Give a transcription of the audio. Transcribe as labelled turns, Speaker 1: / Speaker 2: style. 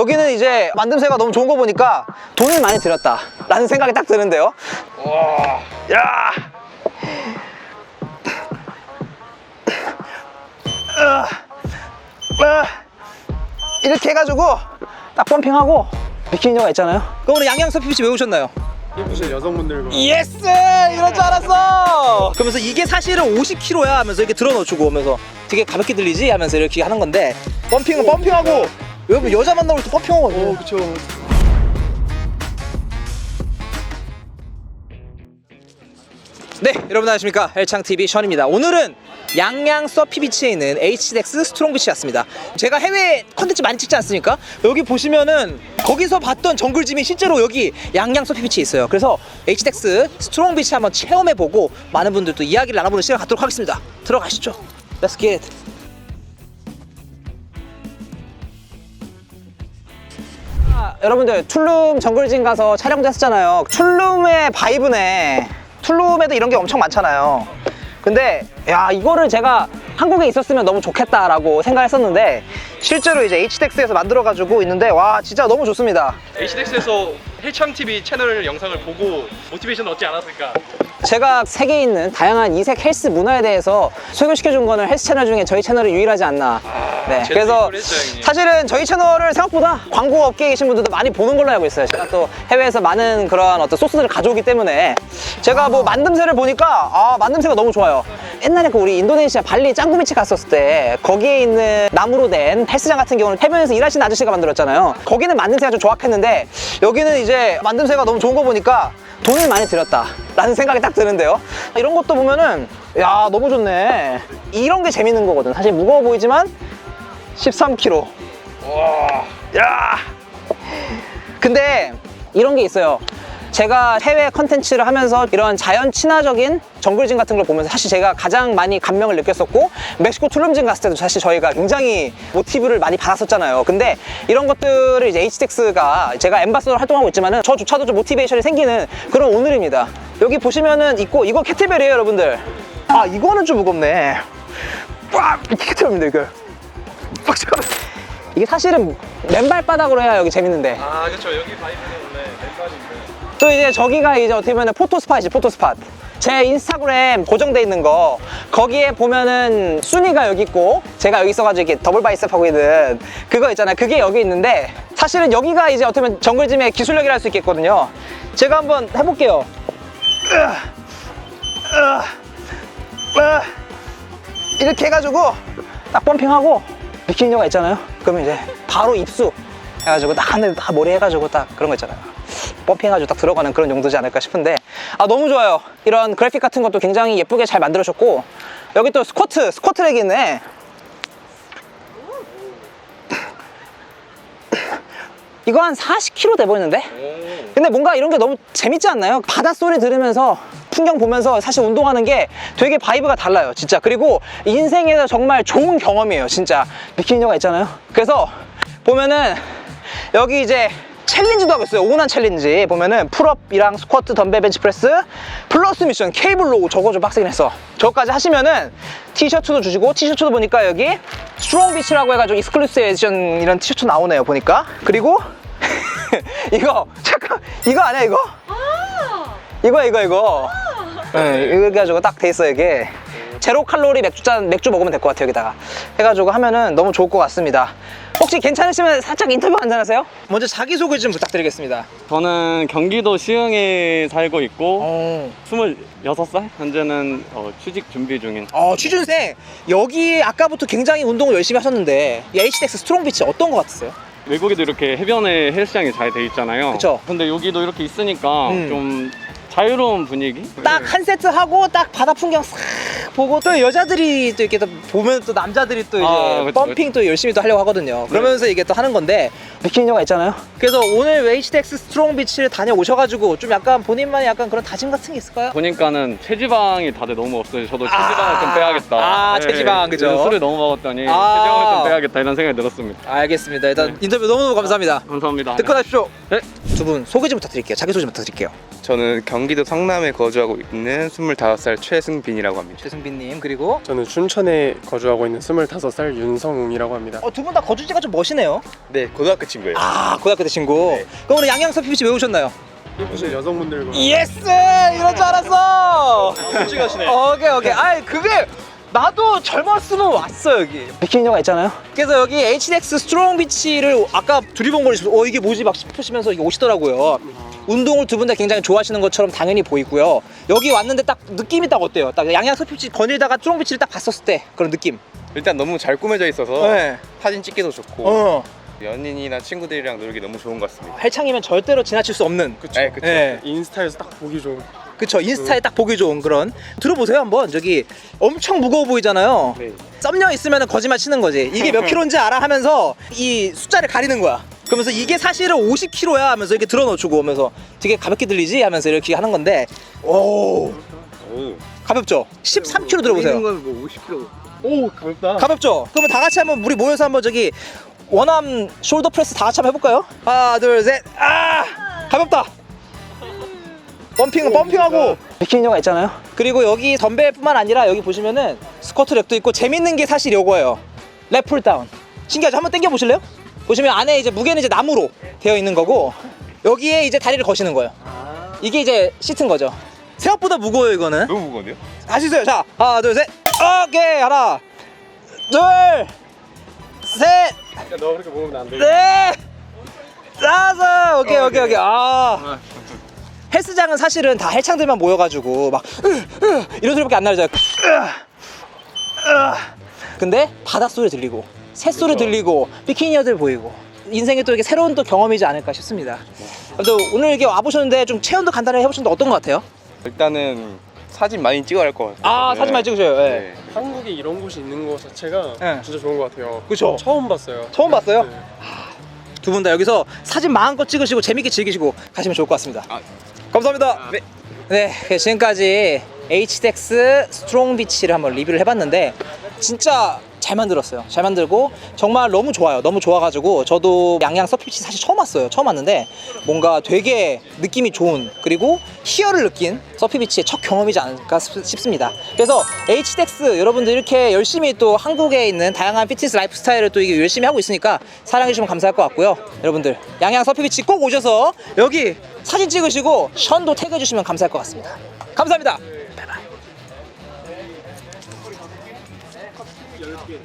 Speaker 1: 여기는 이제 만듦새가 너무 좋은 거 보니까 돈을 많이 들였다 라는 생각이 딱 드는데요. 야! 으아! 으아! 이렇게 해가지고 딱 펌핑하고 비키니가 있잖아요. 그럼 오늘 양양서 PPC 왜 오셨나요?
Speaker 2: 예쁘신 여성분들과
Speaker 1: 예스! 이럴 줄 알았어! 그러면서 이게 사실은 50kg야 하면서 이렇게 들어놓고 오면서 되게 가볍게 들리지? 하면서 이렇게 하는 건데 펌핑은 펌핑하고 여러분 여자 만나고 또 펌핑하고
Speaker 2: 어 그쵸.
Speaker 1: 네 여러분 안녕하십니까? 헬창TV 션입니다. 오늘은 양양 서피비치에 있는 HDX 스트롱비치 왔습니다. 제가 해외 컨텐츠 많이 찍지 않습니까? 여기 보시면은 거기서 봤던 정글짐이 실제로 여기 양양 서피비치에 있어요. 그래서 HDX 스트롱비치 한번 체험해보고 많은 분들도 이야기를 나눠보는 시간 갖도록 하겠습니다. 들어가시죠. Let's get it. 아, 여러분들 툴룸 정글짐 가서 촬영도 했었잖아요. 툴룸의 바이브네. 툴룸에도 이런 게 엄청 많잖아요. 근데 야 이거를 제가 한국에 있었으면 너무 좋겠다라고 생각했었는데 실제로 이제 HDX에서 만들어 가지고 있는데 와 진짜 너무 좋습니다.
Speaker 2: HDX에서 헬창TV 채널 영상을 보고 모티베이션 얻지 않았을까?
Speaker 1: 제가 세계에 있는 다양한 이색 헬스 문화에 대해서 소개시켜 준 거는 헬스 채널 중에 저희 채널이 유일하지 않나. 네,
Speaker 2: 제일
Speaker 1: 그래서
Speaker 2: 형님.
Speaker 1: 사실은 저희 채널을 생각보다 광고 업계에 계신 분들도 많이 보는 걸로 알고 있어요. 제가 또 해외에서 많은 그런 어떤 소스들을 가져오기 때문에 제가 뭐 만듦새를 보니까 아 만듦새가 너무 좋아요 옛날에 그 우리 인도네시아 발리 짱구미치 갔었을 때 거기에 있는 나무로 된 헬스장 같은 경우는 해변에서 일하시는 아저씨가 만들었잖아요. 거기는 만듦새가 좀 조악했는데 여기는 이제 만듦새가 너무 좋은 거 보니까 돈을 많이 들였다 라는 생각이 딱 드는데요. 이런 것도 보면은 야 너무 좋네. 이런 게 재밌는 거거든. 사실 무거워 보이지만 13kg
Speaker 2: 와.
Speaker 1: 야! 근데 이런 게 있어요 제가 해외 컨텐츠를 하면서 이런 자연 친화적인 정글짐 같은 걸 보면서 사실 제가 가장 많이 감명을 느꼈었고 멕시코 툴룸짐 갔을 때도 사실 저희가 굉장히 모티브를 많이 받았었잖아요. 근데 이런 것들을 이제 HDX가 제가 엠바서로 활동하고 있지만은 저조차도 좀 모티베이션이 생기는 그런 오늘입니다. 여기 보시면은 있고 이거 캐틀벨이에요 여러분들. 아 이거는 좀 무겁네. 빡! 이렇게 캐틀벨입니다 이거. 빡! 이게 사실은 맨발 바닥으로 해야 여기 재밌는데.
Speaker 2: 아 그쵸. 여기 바이브는 원래 왼발인데
Speaker 1: 또 이제 저기가 이제 어떻게 보면 포토 스팟이지 포토 스팟. 제 인스타그램 고정돼 있는 거. 거기에 보면은 순위가 여기 있고 제가 여기 있어가지고 이렇게 더블 바이셉 하고 있는 그거 있잖아요. 그게 여기 있는데 사실은 여기가 이제 어떻게 보면 정글짐의 기술력이라 할 수 있겠거든요. 제가 한번 해볼게요. 이렇게 해가지고 딱 펌핑하고 비키니가 있잖아요. 그러면 이제 바로 입수 해가지고 딱 하늘 다 머리 해가지고 딱 그런 거 있잖아요 펌핑해가지고 딱 들어가는 그런 용도지 않을까 싶은데 아 너무 좋아요. 이런 그래픽 같은 것도 굉장히 예쁘게 잘 만들어졌고 여기 또 스쿼트 스쿼트 렉이 있네 이거 한 40kg 돼 보이는데?
Speaker 2: 오
Speaker 1: 근데 뭔가 이런 게 너무 재밌지 않나요? 바닷소리 들으면서 풍경 보면서 사실 운동하는 게 되게 바이브가 달라요 진짜. 그리고 인생에서 정말 좋은 경험이에요 진짜. 비키니가 있잖아요. 그래서 보면은 여기 이제 챌린지도 하고 있어요. 오운한 챌린지. 보면은 풀업이랑 스쿼트 덤벨 벤치프레스 플러스 미션 케이블로 저거 좀 빡세긴 했어. 저거까지 하시면은 티셔츠도 주시고 티셔츠도 보니까 여기 스트롱 비치라고 해가지고 익스클루시브 에디션 이런 티셔츠 나오네요 보니까. 그리고 이거 잠깐 이거 아니야 이거? 이거 이거 이거. 네, 이렇게 해가지고 딱 돼 있어 이게. 제로 칼로리 맥주잔 맥주 먹으면 될 것 같아요 여기다가. 해가지고 하면은 너무 좋을 것 같습니다 혹시 괜찮으시면 살짝 인터뷰 한잔하세요? 먼저 자기소개 좀 부탁드리겠습니다
Speaker 3: 저는 경기도 시흥에 살고 있고
Speaker 1: 어,
Speaker 3: 26살? 현재는 어, 취직 준비 중인
Speaker 1: 어 취준생 여기 아까부터 굉장히 운동을 열심히 하셨는데 이 HDX 스트롱비치 어떤 것 같으세요?
Speaker 3: 외국에도 이렇게 해변에 헬스장이 잘 돼 있잖아요
Speaker 1: 그쵸.
Speaker 3: 근데 여기도 이렇게 있으니까
Speaker 1: 음.
Speaker 3: 좀 자유로운 분위기?
Speaker 1: 딱 한 세트 하고 딱 바다 풍경 싹 보고 또 여자들이 또 이렇게 또 보면 또 남자들이 또 이제
Speaker 3: 아, 그쵸,
Speaker 1: 펌핑 또 열심히 또 하려고 하거든요. 그러면서 이게 또 하는 건데 비키니가 있잖아요. 그래서 오늘 HDX 스트롱 비치를 다녀오셔가지고 좀 약간 본인만의 약간 그런 다짐 같은 게 있을까요?
Speaker 3: 보니까는 체지방이 다들 너무 없어요 저도 체지방을
Speaker 1: 아,
Speaker 3: 좀 빼야겠다
Speaker 1: 아, 체지방, 그죠?
Speaker 3: 술을 너무 먹었더니
Speaker 1: 아.
Speaker 3: 체지방을 좀 빼야겠다 이런 생각이 들었습니다
Speaker 1: 알겠습니다. 일단
Speaker 3: 네.
Speaker 1: 인터뷰 너무너무 감사합니다.
Speaker 3: 감사합니다
Speaker 1: 듣고 나십시오.
Speaker 3: 네.
Speaker 1: 두 분 소개 좀 부탁드릴게요. 자기 소개 좀 부탁드릴게요.
Speaker 4: 저는 경기도 성남에 거주하고 있는 25살 최승빈이라고 합니다.
Speaker 1: 최승빈님 그리고
Speaker 5: 저는 춘천에 거주하고 있는 25살 윤성웅이라고 합니다.
Speaker 1: 어, 두 분 다 거주지가 좀 멋이네요.
Speaker 4: 네, 고등학교 친구예요.
Speaker 1: 아 고등학교 때 친구.
Speaker 4: 네.
Speaker 1: 그럼 오늘 양양서 PPC 왜 오셨나요?
Speaker 5: 예쁘신 여성분들과
Speaker 1: 예스 이럴 줄 알았어.
Speaker 2: 솔직하시네.
Speaker 1: 오케이 오케이. 아이 그게 나도 젊었으면 왔어 여기. 비키니가 있잖아요. 그래서 여기 HDX 스트롱 비치를 아까 두리번거리시면서 어 이게 뭐지 막 싶으시면서 이게 오시더라고요. 운동을 두 분 다 굉장히 좋아하시는 것처럼 당연히 보이고요. 여기 왔는데 딱 느낌이 딱 어때요? 딱 양양 서피치 거닐다가 스트롱 비치를 딱 봤었을 때 그런 느낌.
Speaker 4: 일단 너무 잘 꾸며져 있어서
Speaker 1: 네.
Speaker 4: 사진 찍기도 좋고
Speaker 1: 어.
Speaker 4: 연인이나 친구들이랑 놀기 너무 좋은 것 같습니다.
Speaker 1: 헬창이면 절대로 지나칠 수 없는.
Speaker 5: 그쵸.
Speaker 4: 네, 그쵸.
Speaker 1: 예.
Speaker 5: 인스타에서 딱 보기 좋은
Speaker 1: 그쵸 인스타에 딱 보기 좋은 그런 들어보세요 한번 저기 엄청 무거워 보이잖아요
Speaker 4: 네.
Speaker 1: 썸녀 있으면 거짓말 치는 거지 이게 몇 킬로인지 알아 하면서 이 숫자를 가리는 거야 그러면서 이게 사실은 50킬로야 하면서 이렇게 들어놓고 오면서 되게 가볍게 들리지? 하면서 이렇게 하는 건데. 오.
Speaker 4: 오.
Speaker 1: 가볍죠? 13킬로 들어보세요.
Speaker 4: 건뭐 50kg.
Speaker 5: 오 가볍다.
Speaker 1: 가볍죠? 그러면 다 같이 한번 우리 모여서 한번 저기 원암 숄더 프레스 다 같이 한번 해볼까요? 하나 둘 셋 아! 가볍다. 펌핑은 펌핑하고. 비키니가 있잖아요. 그리고 여기 덤벨뿐만 아니라 여기 보시면은 스쿼트 랩도 있고 재밌는 게 사실 요거예요. 랩풀 다운. 신기하죠? 한번 당겨 보실래요 보시면 안에 이제 무게는 이제 나무로 되어 있는 거고 여기에 이제 다리를 거시는 거예요 이게 이제 시트인 거죠 생각보다 무거워요 이거는
Speaker 4: 너무 무거운데요?
Speaker 1: 하시세요. 자, 하나, 둘, 셋. 오케이. 하나, 둘, 셋,
Speaker 5: 야, 너 그렇게 먹으면 안 돼.
Speaker 1: 넷, 다섯. 오케이, 오케이, 오케이. 아. 헬스장은 사실은 다 헬창들만 모여가지고 막 으, 으, 이런 소리밖에 안 나잖아요. 으, 으. 근데 바닷 소리 들리고 새소리 들리고 비키니어들 보이고 인생에 또 이게 새로운 또 경험이지 않을까 싶습니다. 또 오늘 이렇게 와보셨는데 좀 체험도 간단하게 해보셨는데 어떤 것 같아요?
Speaker 4: 일단은 사진 많이 찍어야 할 것 같아요.
Speaker 1: 아 사진 많이 찍으셔요. 예.
Speaker 4: 네.
Speaker 5: 한국에 이런 곳이 있는 것 자체가
Speaker 1: 네.
Speaker 5: 진짜 좋은 것 같아요.
Speaker 1: 그쵸?
Speaker 5: 처음 봤어요.
Speaker 1: 처음 봤어요?
Speaker 5: 네.
Speaker 1: 두 분 다 여기서 사진 마음껏 찍으시고 재밌게 즐기시고 가시면 좋을 것 같습니다.
Speaker 4: 아.
Speaker 1: 감사합니다. 네. 네, 지금까지 HDX 스트롱 비치를 한번 리뷰를 해봤는데 진짜 잘 만들었어요. 잘 만들고 정말 너무 좋아요. 너무 좋아가지고 저도 양양 서피치 사실 처음 왔어요. 처음 왔는데 뭔가 되게 느낌이 좋은 그리고 희열을 느낀 서피비치의 첫 경험이지 않을까 싶- 싶습니다. 그래서 HDX 여러분들 이렇게 열심히 또 한국에 있는 다양한 피트니스 라이프 스타일을 또 이게 열심히 하고 있으니까 사랑해주시면 감사할 것 같고요. 여러분들 양양 서피비치 꼭 오셔서 여기 사진 찍으시고 션도 태그해주시면 감사할 것 같습니다. 감사합니다. 바이바이.